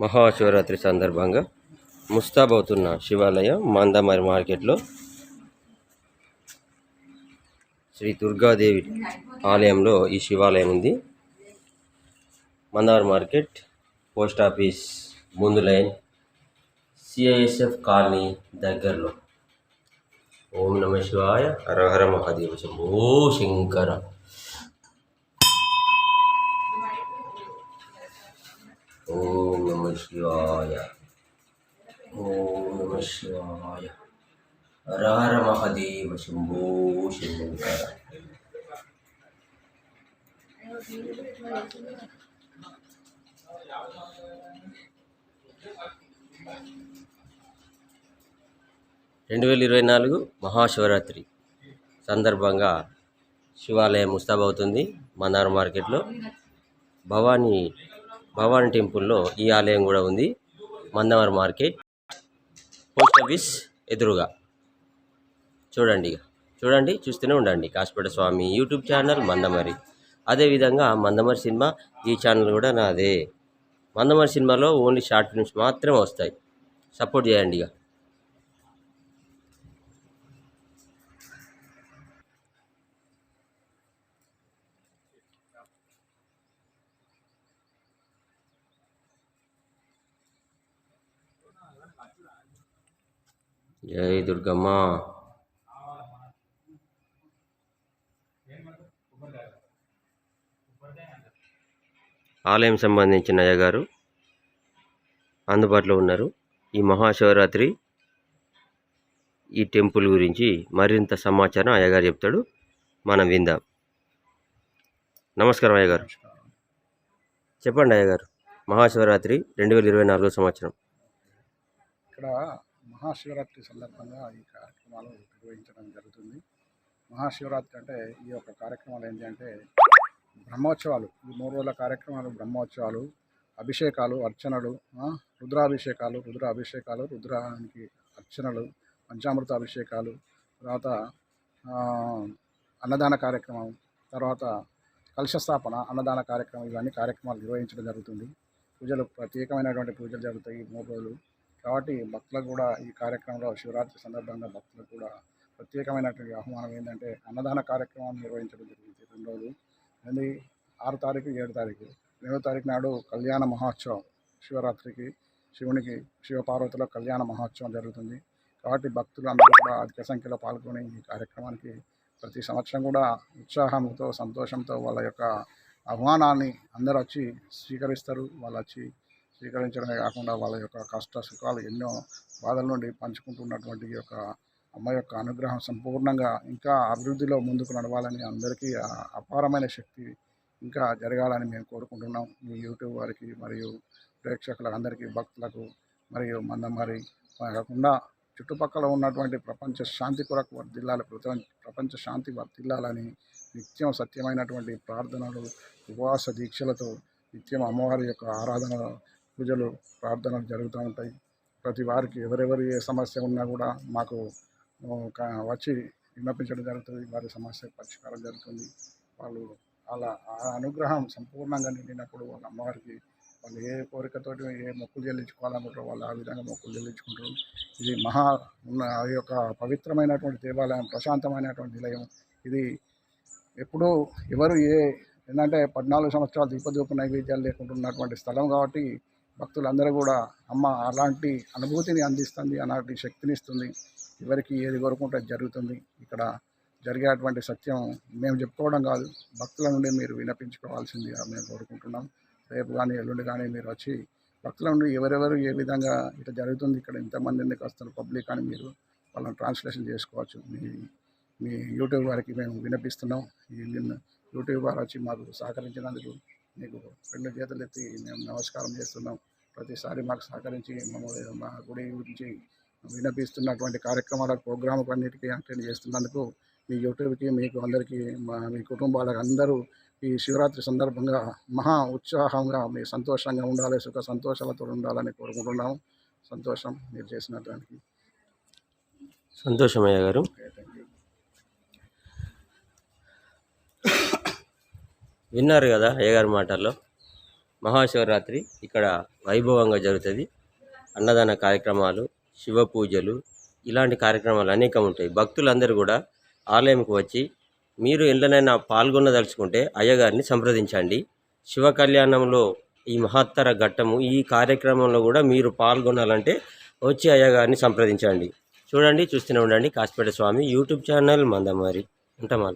మహాశివరాత్రి సందర్భంగా ముస్తాబవుతున్న శివాలయం మందమరి మార్కెట్లో శ్రీ దుర్గాదేవి ఆలయంలో ఈ శివాలయం ఉంది. మందార్ మార్కెట్ పోస్ట్ ఆఫీస్ ముందు లైన్ సిఐఎస్ఎఫ్ కాలనీ దగ్గరలో. ఓం నమ శివాయ. హరహర మహాదేవ శంభో శంకర. ఓ నమ శివాయ ఓం నమ శివాయ రార మహదేవ మహాదేవ శంభో శంకర రెండు వేల ఇరవై నాలుగు మహాశివరాత్రి సందర్భంగా శివాలయం ముస్తాబవుతుంది. మందార మార్కెట్లో భవానీ భవానీ టెంపుల్లో ఈ ఆలయం కూడా ఉంది. మందమర మార్కెట్. పోస్ట్ ఆఫీస్ ఎదురుగా. చూడండి ఇక. చూడండి చూస్తూనే ఉండండి. Kasipeta Swamy YouTube channel Mandamarri. అదేవిధంగా మందమరి సినిమా ఈ ఛానల్ కూడా నాదే. మందమరి సినిమాలో ఓన్లీ షార్ట్ ఫిల్మ్స్ మాత్రమే వస్తాయి. సపోర్ట్ చేయండి ఇక. జై దుర్గమ్మ. ఆలయం సంబంధించిన అయ్యగారు అందుబాటులో ఉన్నారు. ఈ మహాశివరాత్రి ఈ టెంపుల్ గురించి మరింత సమాచారం అయ్యగారు చెప్తాడు. మనం విందాం. నమస్కారం అయ్యగారు. చెప్పండి అయ్యగారు. మహాశివరాత్రి రెండు వేల ఇరవై నాలుగో సంవత్సరం. ఇక్కడ మహాశివరాత్రి సందర్భంగా ఈ కార్యక్రమాలు నిర్వహించడం జరుగుతుంది. మహాశివరాత్రి అంటే ఈ యొక్క కార్యక్రమాలు ఏంటి అంటే బ్రహ్మోత్సవాలు. ఈ మూడు రోజుల కార్యక్రమాలు బ్రహ్మోత్సవాలు అభిషేకాలు అర్చనలు రుద్రాభిషేకాలు రుద్ర అభిషేకాలు రుద్రానికి అర్చనలు పంచామృత అభిషేకాలు తర్వాత అన్నదాన కార్యక్రమం తర్వాత కలశస్థాపన అన్నదాన కార్యక్రమం ఇవన్నీ కార్యక్రమాలు నిర్వహించడం జరుగుతుంది. పూజలు ప్రత్యేకమైనటువంటి పూజలు జరుగుతాయి ఈ మూడు రోజులు. కాబట్టి భక్తులకు కూడా ఈ కార్యక్రమంలో శివరాత్రి సందర్భంగా భక్తులకు కూడా ప్రత్యేకమైనటువంటి ఆహ్వానం ఏంటంటే అన్నదాన కార్యక్రమం నిర్వహించడం జరిగింది రెండు రోజులు. అది ఆరు తారీఖు ఏడు తారీఖు. ఎనిమిదో తారీఖు నాడు కళ్యాణ మహోత్సవం శివరాత్రికి శివునికి శివపార్వతుల కళ్యాణ మహోత్సవం జరుగుతుంది. కాబట్టి భక్తులు అందరూ కూడా అధిక సంఖ్యలో పాల్గొని ఈ కార్యక్రమానికి ప్రతి సంవత్సరం కూడా ఉత్సాహంతో సంతోషంతో వాళ్ళ యొక్క ఆహ్వానాన్ని అందరూ వచ్చి స్వీకరిస్తారు. వాళ్ళు వచ్చి స్వీకరించడమే కాకుండా వాళ్ళ యొక్క కష్ట సుఖాలు ఎన్నో బాధల నుండి పంచుకుంటున్నటువంటి యొక్క అమ్మ యొక్క అనుగ్రహం సంపూర్ణంగా ఇంకా అభివృద్ధిలో ముందుకు నడవాలని అందరికీ అపారమైన శక్తి ఇంకా జరగాలని మేము కోరుకుంటున్నాం. మీ యూట్యూబ్ వారికి మరియు ప్రేక్షకులకు అందరికీ భక్తులకు మరియు మందమారి కాకుండా చుట్టుపక్కల ఉన్నటువంటి ప్రపంచ శాంతి కొరకు వర్దిల్లాలి ప్రపంచ ప్రపంచ శాంతి వర్దిల్లాలని నిత్యం సత్యమైనటువంటి ప్రార్థనలు ఉపవాస దీక్షలతో నిత్యం అమ్మవారి యొక్క ఆరాధన పూజలు ప్రార్థనలు జరుగుతూ ఉంటాయి. ప్రతి వారికి ఎవరెవరి ఏ సమస్య ఉన్నా కూడా మాకు వచ్చి విన్నపించడం జరుగుతుంది. వారి సమస్య పరిష్కారం జరుగుతుంది. వాళ్ళు అలా ఆ అనుగ్రహం సంపూర్ణంగా నిండినప్పుడు వాళ్ళ అమ్మవారికి వాళ్ళు ఏ కోరికతోటి ఏ మొక్కులు చెల్లించుకోవాలనుకుంటారో వాళ్ళు ఆ విధంగా మొక్కులు చెల్లించుకుంటారు. ఇది మహా ఉన్న ఆ యొక్క పవిత్రమైనటువంటి దేవాలయం ప్రశాంతమైనటువంటి నిలయం. ఇది ఎప్పుడూ ఎవరు ఏ ఏంటంటే పద్నాలుగు సంవత్సరాలు దీపదీప నైవేద్యాలు లేకుండా ఉన్నటువంటి స్థలం కాబట్టి భక్తులందరూ కూడా అమ్మ అలాంటి అనుభూతిని అందిస్తుంది అలాంటి శక్తిని ఇస్తుంది ఎవరికి ఏది కోరుకుంటే జరుగుతుంది. ఇక్కడ జరిగేటువంటి సత్యం మేము చెప్పుకోవడం కాదు భక్తుల నుండి మీరు వినిపించుకోవాల్సిందిగా మేము కోరుకుంటున్నాం. రేపు కానీ ఎల్లుండి కానీ మీరు వచ్చి భక్తుల నుండి ఎవరెవరు ఏ విధంగా ఇట్లా జరుగుతుంది ఇక్కడ ఇంతమంది ఎందుకు వస్తున్న పబ్లిక్ అని మీరు వాళ్ళని ట్రాన్స్లేషన్ చేసుకోవచ్చు. మీ మీ యూట్యూబ్ వారికి మేము వినిపిస్తున్నాం. ఈ నిన్న యూట్యూబ్ వారు వచ్చి మాకు సహకరించినందుకు మీకు రెండు చేతులు ఎత్తి మేము నమస్కారం చేస్తున్నాం. ప్రతిసారి మాకు సహకరించి మమ్మల్ని మా గుడి గురించి వినిపిస్తున్నటువంటి కార్యక్రమాల ప్రోగ్రామ్ అన్నిటికీ అటెండ్ చేస్తున్నందుకు మీ యూట్యూబ్కి మీకు అందరికీ మా మీ కుటుంబాలకు అందరూ ఈ శివరాత్రి సందర్భంగా మహా ఉత్సాహంగా మీ సంతోషంగా ఉండాలి సుఖ సంతోషాలతో ఉండాలని కోరుకుంటున్నాము. సంతోషం మీరు చేసిన దానికి సంతోషం అయ్య గారు. విన్నారు కదా అయ్యగారి మాటల్లో. మహాశివరాత్రి ఇక్కడ వైభవంగా జరుగుతుంది. అన్నదాన కార్యక్రమాలు శివ పూజలు ఇలాంటి కార్యక్రమాలు అనేకం ఉంటాయి. భక్తులందరూ కూడా ఆలయంకు వచ్చి మీరు ఎంతనైనా పాల్గొనదలుచుకుంటే అయ్యగారిని సంప్రదించండి. శివ కళ్యాణంలో ఈ మహత్తర ఘట్టము ఈ కార్యక్రమంలో కూడా మీరు పాల్గొనాలంటే వచ్చి అయ్యగారిని సంప్రదించండి. చూడండి చూస్తూనే ఉండండి. కాసిపేట స్వామి యూట్యూబ్ ఛానల్ మందమారి ఉంటామా